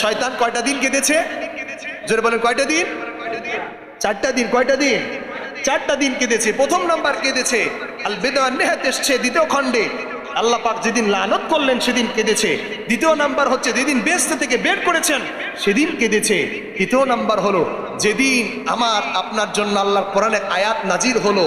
শয়তান কয়টা দিন কেঁদেছে? জোরে বলেন, কয়টা দিন? চারটা দিন, কয়টা দিন? চারটা দিন কেঁদেছে। প্রথম নাম্বার কেঁদেছে। আল বেদান নেহাত এসছে দ্বিতীয় খণ্ডে। আল্লাহ পাক যেদিন লানত করলেন, সেদিন কেঁদেছে। দ্বিতীয় নাম্বার হচ্ছে, যেদিন বেস্ত থেকে বের করেছেন, সেদিন কেঁদেছে। তৃতীয় নাম্বার হলো, যেদিন আমার, আপনার জন্য আল্লাহর কোরআনে আয়াত নাজির হলো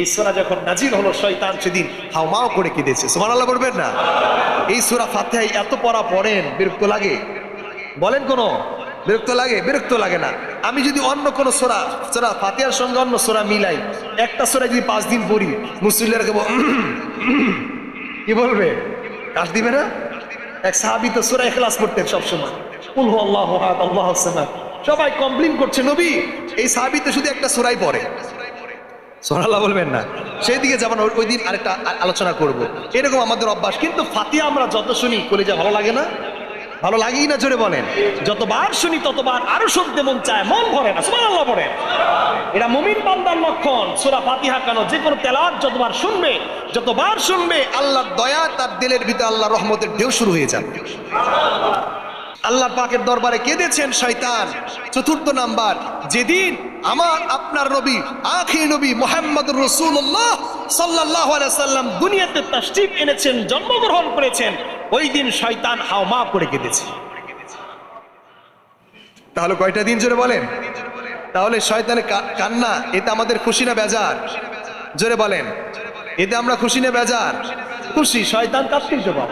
এই সোরা যখন নাজির হলো, শয়তান সেদিন হাওমাও করে কেঁদেছে। সুবহানাল্লাহ বলবেন না? এই সোরা ফাতিহাই এত পড়া পড়েন, বিরক্ত লাগে। বলেন কোন? বিরক্ত লাগে? বিরক্ত লাগে না। আমি যদি অন্য কোন সোরা সোরা ফাতেহার সঙ্গে অন্য সোরা মিলাই, একটা সোরা যদি পাঁচ দিন পড়ি মুসলিমরা কেবল কি বলবে? কাজ দিবে না? এক সাহাবি তো সোরা এখলাস পড়তেন সবসময়। আল্লাহু আহাদ সবাই কমপ্লেন করছে, নবী, এই সাহাবি তো শুধু একটা সোরাই পড়ে। সোনাল্লাহ বলবেন না। সেই দিকে যেমন ওই- দিন আরেকটা আলোচনা করব। এরকম আমাদের অভ্যাস। কিন্তু ফাতিয়া আমরা যত শুনি, কলেজা ভালো লাগে না? ভালো লাগেই না জোরে বলেন। যতবার শুনি, ততবার আরও শুনতে মন চায়। মন ভরে না, সুবহানাল্লাহ পড়ে। এটা মুমিন বান্দার লক্ষণ। সূরা ফাতিহা কেন? যে কোনো তেলাওয়াত যতবার শুনবে যতবার শুনবে, আল্লাহর দয়া তার দিলের ভিতরে আল্লাহর রহমতের ঢেউ শুরু হয়ে যাবে। আল্লাহ পাকের দরবারে কেঁদেছেন শয়তান। চতুর্থ নাম্বার, যেদিন আমার আপনার নবী আখি নবী মোহাম্মদ রসুল্লাহ সাল্লাহ সাল্লাম দুনিয়াতে তাস্টিপ এনেছেন, জন্মগ্রহণ করেছেন। ওই দিন শয়তান হাওমা করে কেঁদেছে। তাহলে কয়টা দিন জোরে বলেন? তাহলে শয়তানের কান্না, এতে আমাদের খুশি না বেজার? জোরে বলেন। এতে আমরা খুশি না বেজার? খুশি, শয়তান কাঁদতেই জবাব।